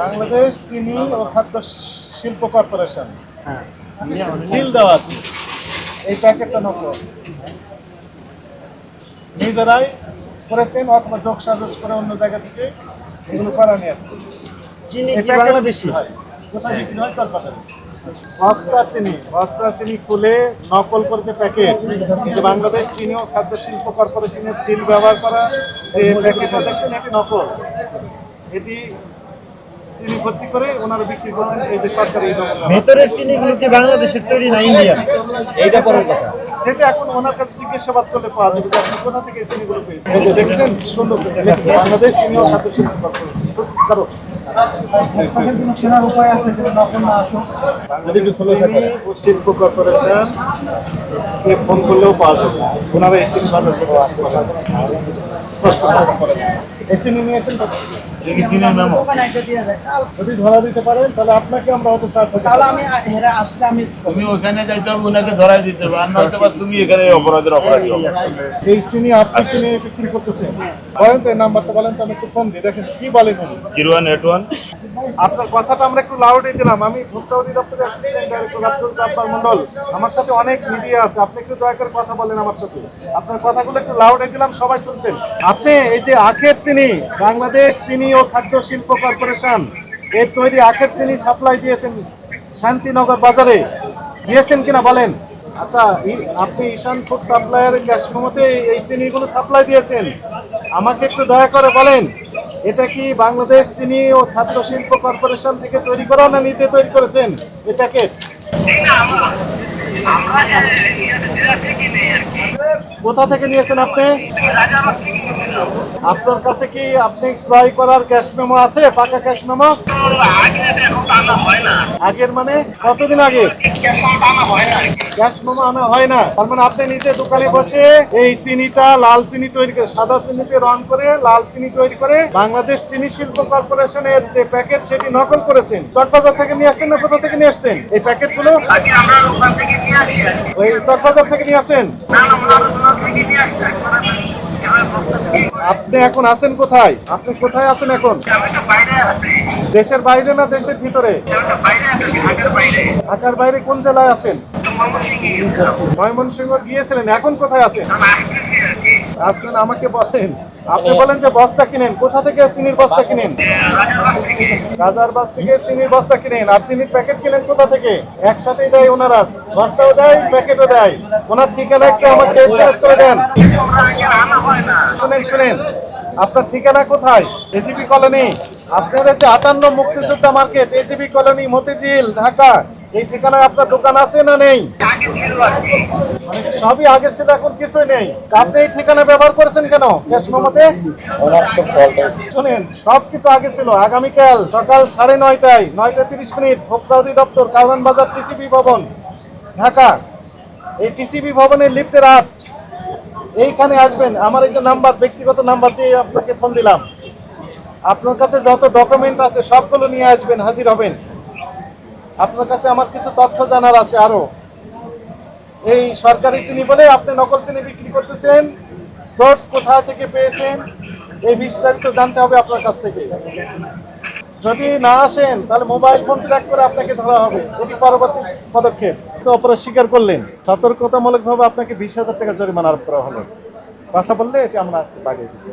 বাংলাদেশ চিনি ও খাদ্য শিল্প কর্পোরেশন। হ্যাঁ। সিল দেওয়া আছে। এই প্যাকেটটা নকল নিজেরাই করেছেন অথবা যোগ সাজস করে অন্য জায়গা থেকে এগুলো করা নিয়ে আসছে চিনি বাংলাদেশি? হয়। কোথায় বিক্রি হয়? চরবাজারে। বস্তা চিনি। বস্তা চিনি খুলে নকল করে যে প্যাকেট যে বাংলাদেশ চিনি ও খাদ্য শিল্প কর্পোরেশনের সিল ব্যবহার করা যে প্যাকেটটা দেখছেন এটি নকল। এটি চিনি ভর্তি করে ওনারা বিক্রি করছেন এই যে সরকারি। ভেতরের চিনিগুলো কি বাংলাদেশের তৈরি না ইন্ডিয়ান এইটা পরের কথা। সেটা এখন ওনার কাছে জিজ্ঞাসাবাদ করলে পাওয়া যাবে যে আপনি কোথা থেকে এই চিনিগুলো পেয়েছেন। এই যে দেখছেন? সুন্দর বাংলাদেশ চিনি ও খাদ্য শিল্প কর্পোরেশন প্রস্তুত করো। শিল্প কর্পোরেশন ফোন করলেও পাওয়া যাবে। ওনারা এই চিনি বাজার করে এই চিনি নিয়েছেন যদি ধরা দিতে পারেন তাহলে আপনাকে আমরা হয়তো চার তাহলে আমি হেরা আসলে আমি তুমি ওখানে যাইতে হবে ওনাকে ধরাই দিতে হবে। আর নয়তো তুমি এখানে অপরাধের অপরাধী এই চিনি আপনি চিনি বিক্রি করতেছেন? বলেন তো এই নাম্বারটা বলেন তো আমি একটু ফোন দিই। দেখেন কি বলেন জিরো ওয়ান এইট ওয়ান। আপনার কথাটা আমরা একটু লাউডে দিলাম। আমি ভোক্তা অধিদপ্তরের অ্যাসিস্ট্যান্ট ডাইরেক্টর আব্দুল জব্বার মন্ডল আমার সাথে অনেক মিডিয়া আছে। আপনি একটু দয়া করে কথা বলেন আমার সাথে। আপনার কথাগুলো একটু লাউডে দিলাম, সবাই শুনছেন। আপনি এই যে আখের চিনি, বাংলাদেশ চিনি ও খাদ্য শিল্প কর্পোরেশন, এর তৈরি আখের চিনি সাপ্লাই দিয়েছেন শান্তিনগর বাজারে। দিয়েছেন কিনা বলেন? আচ্ছা আপনি ঈশান ফুড সাপ্লায়ারের ক্যাশ মেমোতে এই চিনিগুলো সাপ্লাই দিয়েছেন। আমাকে একটু দয়া করে বলেন। এটা কি বাংলাদেশ চিনি ও খাদ্য শিল্প কর্পোরেশন থেকে তৈরি করা না নিজে তৈরি করেছেন? প্যাকেট কোথা থেকে নিয়েছেন আপনি? আপনার কাছে কি আপনি ক্রয় করার ক্যাশ মেমো আছে? পাকা ক্যাশ মেমো? আগের মানে? কতদিন আগে? ক্যাশ মেমো আনা হয় না। তার মানে আপনি নিজে দোকানে বসে এই চিনিটা লাল চিনি তৈরি করে সাদা চিনিতে রং করে লাল চিনি তৈরি করে বাংলাদেশ চিনি শিল্প কর্পোরেশনের যে প্যাকেট সেটি নকল করেছেন। চটবাজার থেকে নিয়ে আসছেন না কোথা থেকে নিয়ে আসছেন? এই প্যাকেটগুলো? ওই চটবাজার থেকে নিয়ে আসেন? আপনি এখন আছেন কোথায়? আপনি কোথায় আছেন এখন? দেশের বাইরে না দেশের ভিতরে? ঢাকার বাইরে কোন জেলায় আছেন? ময়মনসিংহ গিয়েছিলেন এখন কোথায় আছেন? আসবেন আমাকে বলেন আপনি বলেন যে বস্তা কিনেন কোথা থেকে চিনির বস্তা কিনেন? রাজারবাস থেকে চিনির বস্তা কিনেন আর চিনির প্যাকেট কিনেন কোথা থেকে? একসাথেই দেয় ওনারা বস্তাও দেয় প্যাকেটও দেয়। ওনার ঠিকানা একটু আমাকে এসএমএস করে দেন। শুনেন শুনেন আপনার ঠিকানা কোথায়? AGB colony. আপনার যে আটান্ন মুক্তিযোদ্ধা market AGB colony Motijheel Dhaka. এই ঠিকানায় আপনার দোকান আছে না নেই? সবই আগে ছিল এখন কিছুই নেই। আপনি এই ঠিকানা ব্যবহার করেছেন কেন? ক্যাশ মেমোতে? শুনেন সব কিছু আগে ছিল। আগামীকাল সকাল সাড়ে নয়টায় নয়টা তিরিশ মিনিট ভোক্তা অধিদপ্তর কারওয়ান বাজার টিসিবি ভবন ঢাকা। এই টিসিবি ভবনের লিফটের আট। এইখানে আসবেন। আমার এই যে নাম্বার ব্যক্তিগত নাম্বার দিয়ে আপনাকে ফোন দিলাম। আপনার কাছে যত ডকুমেন্ট আছে সবগুলো নিয়ে আসবেন হাজির হবেন। আপনার কাছে আমার কিছু তথ্য জানার আছে আরও। এই সরকারি চিনি বলে আপনি নকল চিনি বিক্রি করতেছেন সোর্স কোথা থেকে পেয়েছেন, এই বিস্তারিত জানতে হবে আপনার কাছ থেকে। যদি না আসেন, তাহলে মোবাইল ফোন ট্র্যাক করে আপনাকে ধরা হবে। এটি পরবর্তী পদক্ষেপ। তো অপরাধ স্বীকার করলেন। সতর্কতামূলকভাবে আপনাকে বিশ হাজার টাকা জরিমানা আরোপ করা হলো। কথা বললে এটি আমরা বাড়িয়ে দিই